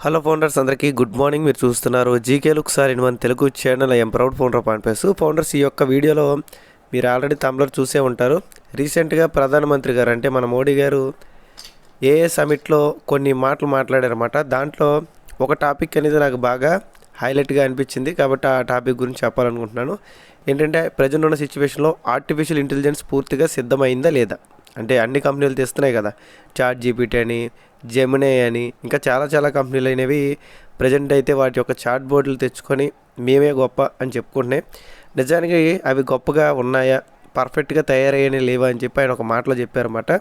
Hello founders అందరికీ good morning. మీరు చూస్తున్నారు GK look sir in one Telugu channel I'm proud founder పాన్పేస్ founders ఈ యొక్క వీడియోలో మీరు ఆల్రెడీ తమ్లర్ చూసే ఉంటారు. రీసెంట్గా ప్రధానమంత్రి గారు అంటే మన మోడీ గారు ఏఏ సమిట్లో కొన్ని మాటలు మాట్లాడారన్నమాట. దాంట్లో ఒక టాపిక్ అనేది నాకు బాగా హైలైట్గా అనిపించింది. కాబట్టి ఆ టాపిక్ గురించి చెప్పాలనుకుంటున్నాను. ఏంటంటే ప్రజెంట్ ఉన్న సిచ్యువేషన్లో ఆర్టిఫిషియల్ ఇంటెలిజెన్స్ పూర్తిగా సిద్ధమైందా లేదా? అంటే అన్ని కంపెనీలు తెస్తున్నాయి కదా. చాట్ జీపీటీ అని జెమినే అని. ఇంకా చాలా చాలా కంపెనీలు అయినవి ప్రజెంట్ అయితే వాటి యొక్క చాట్ బోర్డులు తెచ్చుకొని మేమే గొప్ప అని చెప్పుకుంటున్నాయి. నిజానికి అవి గొప్పగా ఉన్నాయా? పర్ఫెక్ట్గా తయారయ్యని లేవా అని చెప్పి ఆయన ఒక మాటలో చెప్పారన్నమాట.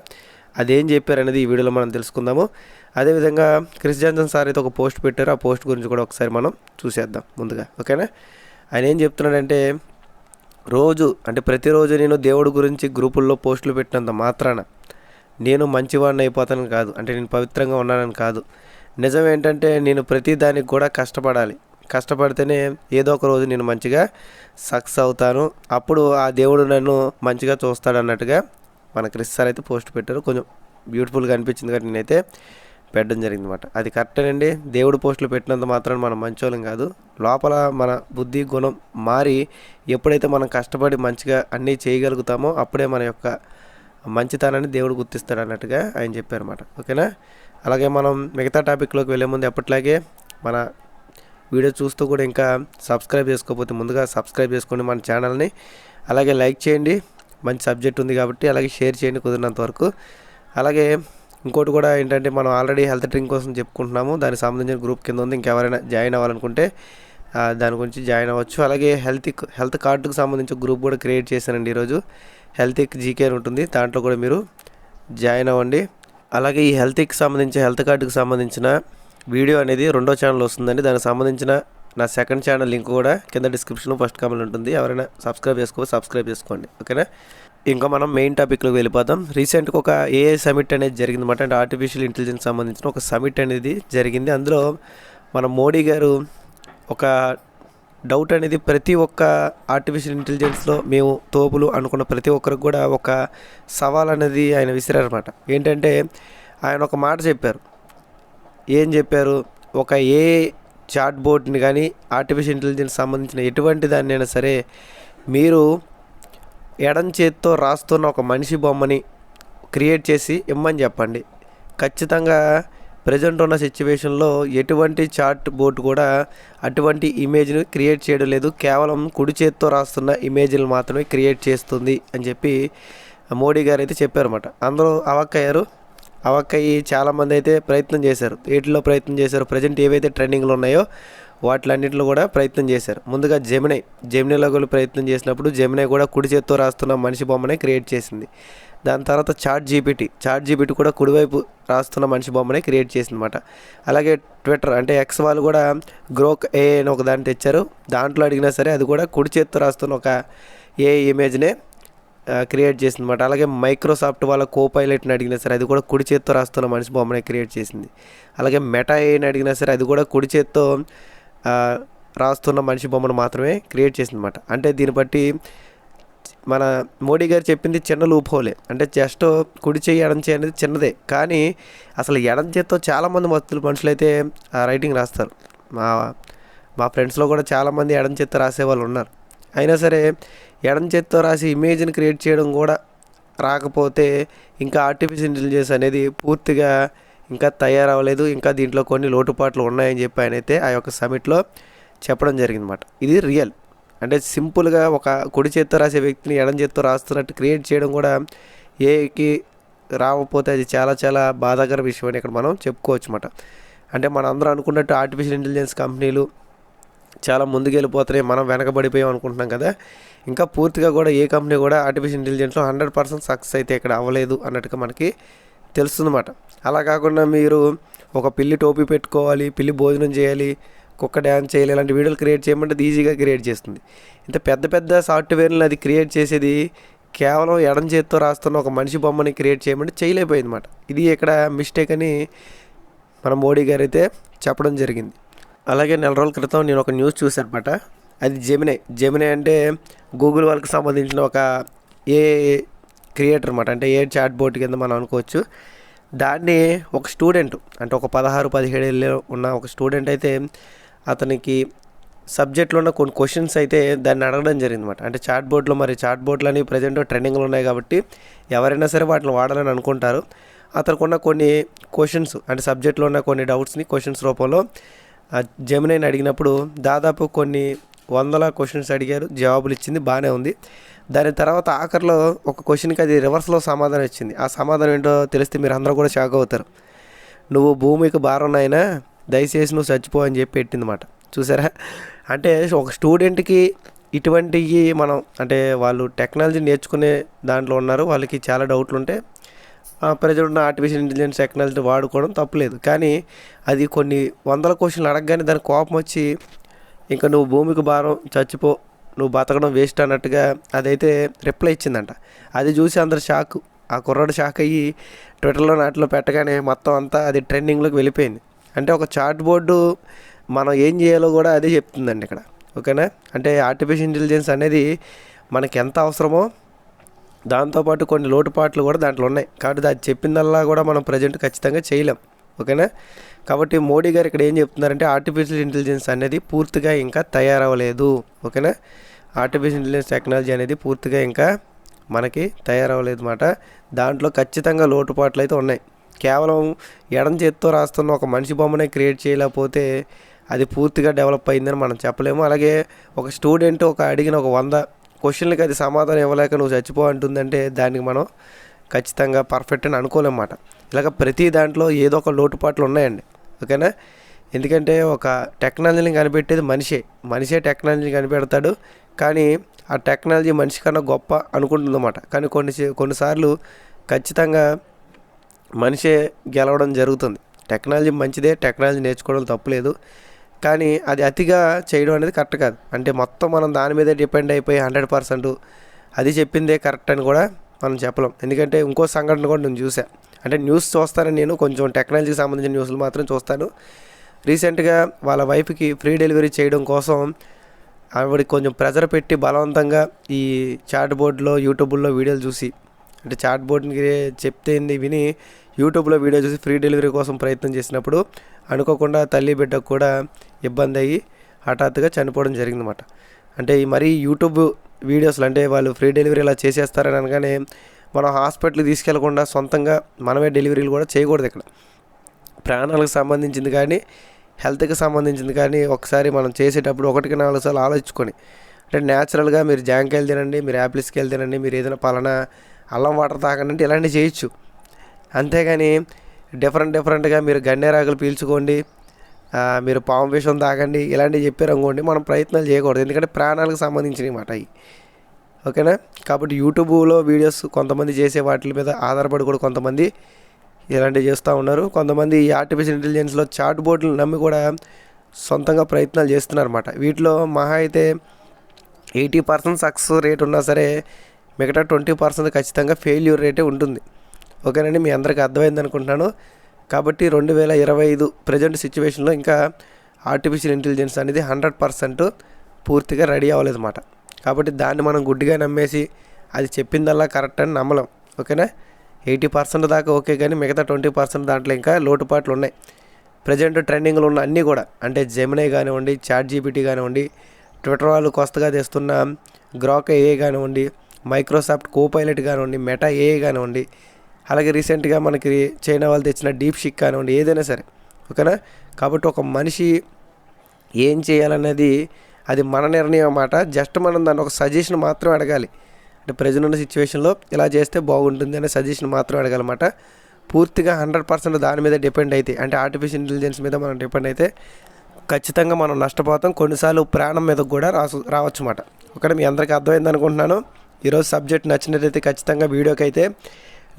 అదేం చెప్పారనేది ఈ వీడియోలో మనం తెలుసుకుందాము. అదేవిధంగా క్రిస్ జాన్సన్ సార్ అయితే ఒక పోస్ట్ పెట్టారు. ఆ పోస్ట్ గురించి కూడా ఒకసారి మనం చూసేద్దాం ముందుగా. ఓకేనా? ఆయన ఏం చెప్తున్నాడంటే రోజు అంటే ప్రతిరోజు నేను దేవుడి గురించి గ్రూపుల్లో పోస్టులు పెట్టినంత మాత్రాన నేను మంచివాడిని అయిపోతాను కాదు. అంటే నేను పవిత్రంగా ఉన్నానని కాదు. నిజం ఏంటంటే నేను ప్రతి దానికి కూడా కష్టపడాలి. కష్టపడితేనే ఏదో ఒక రోజు నేను మంచిగా సక్సెస్ అవుతాను. అప్పుడు ఆ దేవుడు నన్ను మంచిగా చూస్తాడు అన్నట్టుగా మన క్రిస్ సార్ అయితే పోస్ట్ పెట్టారు. కొంచెం బ్యూటిఫుల్గా అనిపించింది కాబట్టి నేనైతే పెట్టడం జరిగింది అనమాట అది కరెక్టేనండి. దేవుడు పోస్టులు పెట్టినంత మాత్రం మనం మంచోళ్ళం కాదు. లోపల మన బుద్ధి గుణం మారి ఎప్పుడైతే మనం కష్టపడి మంచిగా అన్నీ చేయగలుగుతామో అప్పుడే మన యొక్క మంచితనాన్ని దేవుడు గుర్తిస్తాడు అన్నట్టుగా ఆయన చెప్పారన్నమాట. ఓకేనా? అలాగే మనం మిగతా టాపిక్లోకి వెళ్ళే ముందు ఎప్పట్లాగే మన వీడియో చూస్తూ కూడా ఇంకా సబ్స్క్రైబ్ చేసుకోకపోతే ముందుగా సబ్స్క్రైబ్ చేసుకోండి మన ఛానల్ని అలాగే లైక్ చేయండి. మంచి సబ్జెక్ట్ ఉంది కాబట్టి అలాగే షేర్ చేయండి కుదిరినంత వరకు. అలాగే ఇంకోటి కూడా ఏంటంటే మనం ఆల్రెడీ హెల్త్ డ్రింక్ కోసం చెప్పుకుంటున్నాము. దానికి సంబంధించిన గ్రూప్ కింద ఉంది. ఇంకెవరైనా జాయిన్ అవ్వాలనుకుంటే దాని గురించి జాయిన్ అవ్వచ్చు. అలాగే హెల్త్ హెల్త్ కార్డుకు సంబంధించిన గ్రూప్ కూడా క్రియేట్ చేశానండి ఈరోజు. హెల్త్ జీకే అని ఉంటుంది. దాంట్లో కూడా మీరు జాయిన్ అవ్వండి. అలాగే ఈ హెల్త్కి సంబంధించి హెల్త్ కార్డుకి సంబంధించిన వీడియో అనేది రెండో ఛానల్ వస్తుందండి. దానికి సంబంధించిన నా సెకండ్ ఛానల్ లింక్ కూడా కింద డిస్క్రిప్షన్లో ఫస్ట్ కామెంట్ ఉంటుంది. ఎవరైనా సబ్స్క్రైబ్ చేసుకో సబ్స్క్రైబ్ చేసుకోండి. ఓకేనా? ఇంకా మనం మెయిన్ టాపిక్లోకి వెళ్ళిపోదాం. రీసెంట్గా ఒక ఏఐ సమిట్ అనేది జరిగింది అనమాట అంటే ఆర్టిఫిషియల్ ఇంటెలిజెన్స్ సంబంధించిన ఒక సమిట్ అనేది జరిగింది. అందులో మన మోడీ గారు ఒక డౌట్ అనేది ప్రతి ఒక్క ఆర్టిఫిషియల్ ఇంటెలిజెన్స్లో మేము తోపులు అనుకున్న ప్రతి ఒక్కరికి కూడా ఒక సవాల్ అనేది ఆయన విసిరారనమాట ఏంటంటే ఆయన ఒక మాట చెప్పారు. ఏం చెప్పారు? ఒక ఏ చాట్ బోర్డ్ని కానీ ఆర్టిఫిషియల్ ఇంటెలిజెన్స్ సంబంధించిన ఎటువంటి దాన్నైనా సరే మీరు ఎడం చేత్తో రాస్తున్న ఒక మనిషి బొమ్మని క్రియేట్ చేసి ఇమ్మని చెప్పండి. ఖచ్చితంగా ప్రజెంట్ ఉన్న సిచ్యువేషన్లో ఎటువంటి చార్ట్ బోర్డ్ కూడా అటువంటి ఇమేజ్ను క్రియేట్ చేయడం లేదు. కేవలం కుడి చేత్తో రాస్తున్న ఇమేజ్లు మాత్రమే క్రియేట్ చేస్తుంది అని చెప్పి మోడీ గారు అయితే చెప్పారన్నమాట. అందరూ అవక్కయ్యారు. అవక్కయ్యి చాలామంది అయితే ప్రయత్నం చేశారు. వీటిలో ప్రయత్నం చేశారు? ప్రజెంట్ ఏవైతే ట్రెండింగ్లు ఉన్నాయో వాటిలన్నింటిలో కూడా ప్రయత్నం చేశారు. ముందుగా జెమినై జెమినైలో కూడా ప్రయత్నం చేసినప్పుడు జెమినై కూడా కుడి చేత్తో రాస్తున్న మనిషి బొమ్మనే క్రియేట్ చేసింది. దాని తర్వాత చాట్ జీపీటీ. చాట్ జీపీటీ కూడా కుడివైపు రాస్తున్న మనిషి బొమ్మనే క్రియేట్ చేసిందన్నమాట. అలాగే ట్విట్టర్ అంటే ఎక్స్ వాళ్ళు కూడా గ్రోక్ ఏ అని ఒక దాన్ని తెచ్చారు. దాంట్లో అడిగినా సరే అది కూడా కుడి చేత్తో రాస్తున్న ఒక ఏ ఇమేజ్నే క్రియేట్ చేసిందన్నమాట. అలాగే మైక్రోసాఫ్ట్ వాళ్ళ కో పైలట్ని అడిగినా సరే అది కూడా కుడి చేత్తో రాస్తున్న మనిషి బొమ్మనే క్రియేట్ చేసింది. అలాగే మెటా ఏని అడిగినా సరే అది కూడా కుడి చేత్తో రాస్తున్న మనిషి బొమ్మను మాత్రమే క్రియేట్ చేసిందన్నమాట. అంటే దీన్ని బట్టి మన మోడీ గారు చెప్పింది చిన్న లూప్ హోలే అంటే జస్ట్ కుడి చేయి ఎడం చేయి అనేది చిన్నదే. కానీ అసలు ఎడం చేత్తో చాలామంది మస్తులు మనుషులైతే ఆ రైటింగ్ రాస్తారు. మా మా ఫ్రెండ్స్లో కూడా చాలామంది ఎడం చేత్తో రాసే వాళ్ళు ఉన్నారు. అయినా సరే ఎడం చేత్తో రాసి ఇమేజ్ని క్రియేట్ చేయడం కూడా రాకపోతే ఇంకా ఆర్టిఫిషియల్ ఇంటెలిజెన్స్ అనేది పూర్తిగా ఇంకా తయారవ్వలేదు. ఇంకా దీంట్లో కొన్ని లోటుపాట్లు ఉన్నాయని చెప్పి ఆయన అయితే ఆ యొక్క సమిట్లో చెప్పడం జరిగిందన్నమాట. ఇది రియల్. అంటే సింపుల్గా ఒక కుడి చేత్తో రాసే వ్యక్తిని ఎడం చేత్తో రాస్తున్నట్టు క్రియేట్ చేయడం కూడా ఏకి రాకపోతే అది చాలా చాలా బాధాకర విషయం అని ఇక్కడ మనం చెప్పుకోవచ్చు అనమాట అంటే మనం అందరం అనుకున్నట్టు ఆర్టిఫిషియల్ ఇంటెలిజెన్స్ కంపెనీలు చాలా ముందుకెళ్ళిపోతున్నాయి మనం వెనకబడిపోయాం అనుకుంటున్నాం కదా. ఇంకా పూర్తిగా కూడా ఏ కంపెనీ కూడా ఆర్టిఫిషియల్ ఇంటెలిజెన్స్లో హండ్రెడ్ పర్సెంట్ సక్సెస్ అయితే ఇక్కడ అవ్వలేదు అన్నట్టుగా మనకి తెలుస్తుందన్నమాట. అలా కాకుండా మీరు ఒక పిల్లి టోపీ పెట్టుకోవాలి పిల్లి భోజనం చేయాలి కుక్క డ్యాన్స్ చేయాలి ఇలాంటి వీడియోలు క్రియేట్ చేయమంటే అది ఈజీగా క్రియేట్ చేస్తుంది. ఇంత పెద్ద పెద్ద సాఫ్ట్వేర్ని అది క్రియేట్ చేసేది కేవలం ఎడం చేత్తో రాస్తున్న ఒక మనిషి బొమ్మని క్రియేట్ చేయమంటే చేయలేకపోయింది అనమాట ఇది ఇక్కడ మిస్టేక్ అని మన మోడీ గారు అయితే చెప్పడం జరిగింది. అలాగే నెల రోజుల క్రితం నేను ఒక న్యూస్ చూశాను అనమాట అది జెమినే జెమినే అంటే గూగుల్ వాళ్ళకి సంబంధించిన ఒక ఏ క్రియేటర్ అనమాట అంటే ఏ చాట్ బోర్డ్ కింద మనం అనుకోవచ్చు. దాన్ని ఒక స్టూడెంట్ అంటే ఒక పదహారు పదిహేడు ఏళ్ళు ఉన్న ఒక స్టూడెంట్ అయితే అతనికి సబ్జెక్ట్లో ఉన్న కొన్ని క్వశ్చన్స్ అయితే దాన్ని అడగడం జరిగింది అనమాట అంటే చాట్ బోర్డ్లో మరి చాట్ బోర్డులు అనేవి ప్రజెంట్ ట్రెండింగ్లో ఉన్నాయి కాబట్టి ఎవరైనా సరే వాటిని వాడాలని అనుకుంటారు. అతనికి ఉన్న కొన్ని క్వశ్చన్స్ అంటే సబ్జెక్ట్లో ఉన్న కొన్ని డౌట్స్ని క్వశ్చన్స్ రూపంలో జమినైని అడిగినప్పుడు దాదాపు కొన్ని వందల క్వశ్చన్స్ అడిగారు. జవాబులు ఇచ్చింది బాగానే ఉంది. దాని తర్వాత ఆఖరిలో ఒక క్వశ్చన్కి అది రివర్స్లో సమాధానం ఇచ్చింది. ఆ సమాధానం ఏంటో తెలిస్తే మీరు అందరూ కూడా షాక్ అవుతారు. నువ్వు భూమికి భారం అయినా దయచేసి నువ్వు చచ్చిపో అని చెప్పి పెట్టిందన్నమాట. చూసారా? అంటే ఒక స్టూడెంట్కి ఇటువంటివి మనం అంటే వాళ్ళు టెక్నాలజీ నేర్చుకునే దాంట్లో ఉన్నారు వాళ్ళకి చాలా డౌట్లు ఉంటే ప్రజలు ఉన్న ఆర్టిఫిషియల్ ఇంటెలిజెన్స్ టెక్నాలజీ వాడుకోవడం తప్పలేదు. కానీ అది కొన్ని వందల క్వశ్చన్లు అడగగానే దాని కోపం వచ్చి ఇంకా నువ్వు భూమికి భారం చచ్చిపో నువ్వు బతకడం వేస్ట్ అన్నట్టుగా అదైతే రిప్లై ఇచ్చిందంట. అది చూసి అందరు షాక్ ఆ కుర్రాడు షాక్ అయ్యి ట్విట్టర్లో నాటిలో పెట్టగానే మొత్తం అంతా అది ట్రెండింగ్లోకి వెళ్ళిపోయింది. అంటే ఒక చార్ట్ బోర్డు మనం ఏం చేయాలో కూడా అదే చెప్తుందండి ఇక్కడ. ఓకేనా? అంటే ఆర్టిఫిషియల్ ఇంటెలిజెన్స్ అనేది మనకి ఎంత అవసరమో దాంతోపాటు కొన్ని లోటుపాట్లు కూడా దాంట్లో ఉన్నాయి. కాబట్టి అది చెప్పిందల్లా కూడా మనం ప్రజెంట్ ఖచ్చితంగా చేయలేం. ఓకేనా? కాబట్టి మోడీ గారు ఇక్కడ ఏం చెప్తున్నారంటే ఆర్టిఫిషియల్ ఇంటెలిజెన్స్ అనేది పూర్తిగా ఇంకా తయారవ్వలేదు. ఓకేనా? ఆర్టిఫిషియల్ ఇంటెలిజెన్స్ టెక్నాలజీ అనేది పూర్తిగా ఇంకా మనకి తయారవ్వలేదు అనమాట దాంట్లో ఖచ్చితంగా లోటుపాట్లు అయితే ఉన్నాయి. కేవలం ఎడం చేత్తో రాస్తున్న ఒక మనిషి బొమ్మనే క్రియేట్ చేయలేకపోతే అది పూర్తిగా డెవలప్ అయిందని మనం చెప్పలేము. అలాగే ఒక స్టూడెంట్ ఒక అడిగిన ఒక వంద క్వశ్చన్లకి అది సమాధానం ఇవ్వలేక నువ్వు చచ్చిపో అంటుందంటే దానికి మనం ఖచ్చితంగా పర్ఫెక్ట్ అని అనుకోలేమాట ఇలాగ ప్రతి దాంట్లో ఏదో ఒక లోటుపాట్లు ఉన్నాయండి. ఓకేనా? ఎందుకంటే ఒక టెక్నాలజీని కనిపెట్టేది మనిషే. మనిషే టెక్నాలజీని కనిపెడతాడు. కానీ ఆ టెక్నాలజీ మనిషి కన్నా గొప్ప అనుకుంటుందన్నమాట. కానీ కొన్ని కొన్నిసార్లు ఖచ్చితంగా మనిషే గెలవడం జరుగుతుంది. టెక్నాలజీ మంచిదే టెక్నాలజీ నేర్చుకోవడం తప్పులేదు. కానీ అది అతిగా చేయడం అనేది కరెక్ట్ కాదు. అంటే మొత్తం మనం దాని మీదే డిపెండ్ అయిపోయి హండ్రెడ్ పర్సెంట్ అది చెప్పిందే కరెక్ట్ అని కూడా మనం చెప్పలేం. ఎందుకంటే ఇంకో సంఘటన కూడా నేను చూసా అంటే న్యూస్ చూస్తానని నేను కొంచెం టెక్నాలజీకి సంబంధించిన న్యూస్లు మాత్రం చూస్తాను. రీసెంట్గా వాళ్ళ వైఫ్కి ఫ్రీ డెలివరీ చేయడం కోసం ఆవిడకి కొంచెం ప్రెజర్ పెట్టి బలవంతంగా ఈ చాట్ బోర్డులో యూట్యూబ్లో వీడియోలు చూసి అంటే చాట్ బోర్డ్ని చెప్తే విని యూట్యూబ్లో వీడియో చూసి ఫ్రీ డెలివరీ కోసం ప్రయత్నం చేసినప్పుడు అనుకోకుండా తల్లి బిడ్డకు కూడా ఇబ్బంది అయ్యి హఠాత్తుగా చనిపోవడం జరిగిందన్నమాట. అంటే ఈ మరీ యూట్యూబ్ వీడియోస్లు అంటే వాళ్ళు ఫ్రీ డెలివరీ ఇలా చేసేస్తారని అనగానే మనం హాస్పిటల్కి తీసుకెళ్ళకుండా సొంతంగా మనమే డెలివరీలు కూడా చేయకూడదు ఇక్కడ. ప్రాణాలకు సంబంధించింది కానీ హెల్త్కి సంబంధించింది కానీ ఒకసారి మనం చేసేటప్పుడు ఒకటికి నాలుగు సార్లు ఆలోచించుకొని అంటే న్యాచురల్గా మీరు జాంకాయలు తినండి మీరు యాపిల్స్కి వెళ్ళి తినండి మీరు ఏదైనా పలానా అల్లం వాటర్ తాగండి అంటే ఇలాంటివి చేయొచ్చు. అంతేగాని డిఫరెంట్ డిఫరెంట్గా మీరు గన్నేరాకులు పీల్చుకోండి మీరు పాము విషం తాగండి ఇలాంటివి చెప్పారు అనుకోండి మనం ప్రయత్నాలు చేయకూడదు. ఎందుకంటే ప్రాణాలకు సంబంధించినవి మాట అవి. ఓకేనా? కాబట్టి యూట్యూబ్లో వీడియోస్ కొంతమంది చేసే వాటి మీద ఆధారపడి కూడా కొంతమంది ఇలాంటివి చేస్తూ ఉన్నారు. కొంతమంది ఈ ఆర్టిఫిషియల్ ఇంటెలిజెన్స్లో చాట్ బోర్డులు నమ్మి కూడా సొంతంగా ప్రయత్నాలు చేస్తున్నారన్నమాట వీటిలో మహా అయితే ఎయిటీ పర్సెంట్ సక్సెస్ రేట్ ఉన్నా సరే మిగతా ట్వంటీ పర్సెంట్ ఖచ్చితంగా ఫెయిల్యూర్ రేటే ఉంటుంది. ఓకేనండి మీ అందరికీ అర్థమైంది అనుకుంటున్నాను. కాబట్టి రెండు వేల ఇరవై ఐదు ప్రజెంట్ సిచ్యువేషన్లో ఇంకా ఆర్టిఫిషియల్ ఇంటెలిజెన్స్ అనేది హండ్రెడ్ పర్సెంట్ పూర్తిగా రెడీ అవ్వలేదు అనమాట కాబట్టి దాన్ని మనం గుడ్డిగా నమ్మేసి అది చెప్పిందల్లా కరెక్ట్ అని నమ్మలేం. ఓకేనా? ఎయిటీ పర్సెంట్ దాకా ఓకే కానీ మిగతా ట్వంటీ పర్సెంట్ దాంట్లో ఇంకా లోటుపాట్లు ఉన్నాయి. ప్రజెంట్ ట్రెండింగ్లో ఉన్న అన్నీ కూడా అంటే జెమినే కానివ్వండి చాట్ జీపీటీ కానివ్వండి ట్విట్టర్ వాళ్ళు కొత్తగా తెస్తున్న గ్రాక్ ఏ కానివ్వండి మైక్రోసాఫ్ట్ కో పైలట్ కానివ్వండి మెటా ఏ కానివ్వండి అలాగే రీసెంట్గా మనకి చైనా వాళ్ళు తెచ్చిన డీప్ షిక్ కానివ్వండి ఏదైనా సరే ఓకేనా? కాబట్టి ఒక మనిషి ఏం చేయాలనేది అది మన నిర్ణయం అన్నమాట. జస్ట్ మనం దాన్ని ఒక సజెషన్ మాత్రం అడగాలి. అంటే ప్రజెంట్ ఉన్న సిచ్యువేషన్లో ఇలా చేస్తే బాగుంటుంది అనే సజెషన్ మాత్రం అడగాలన్నమాట. పూర్తిగా హండ్రెడ్ పర్సెంట్ దాని మీద డిపెండ్ అయితే అంటే ఆర్టిఫిషియల్ ఇంటెలిజెన్స్ మీద మనం డిపెండ్ అయితే ఖచ్చితంగా మనం నష్టపోతాం. కొన్నిసార్లు ప్రాణం మీద కూడా రాసు రావచ్చు అన్నమాట ఒకటి మీ అందరికీ అర్థమైంది అనుకుంటున్నాను. ఈరోజు సబ్జెక్ట్ నచ్చినట్లయితే ఖచ్చితంగా వీడియోకి అయితే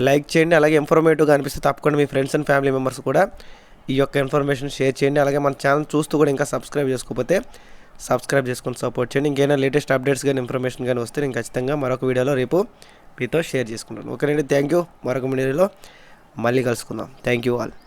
లైక్ చేయండి అలాగే ఇన్ఫర్మేటివ్గా అనిపిస్తే తప్పకుండా మీ ఫ్రెండ్స్ అండ్ ఫ్యామిలీ మెంబర్స్ కూడా ఈ యొక్క ఇన్ఫర్మేషన్ షేర్ చేయండి. అలాగే మన ఛానల్ చూస్తూ కూడా ఇంకా సబ్స్క్రైబ్ చేసుకోకపోతే సబ్స్క్రైబ్ చేసుకుని సపోర్ట్ చేయండి. ఇంకేమైనా లేటెస్ట్ అప్డేట్స్ కానీ ఇన్ఫర్మేషన్ కానీ వస్తే నేను ఖచ్చితంగా మరొక వీడియోలో రేపు మీతో షేర్ చేసుకుంటాను. ఓకేనండి థ్యాంక్ యూ మరొక వీడియోలో మళ్ళీ కలుసుకుందాం. Thank you all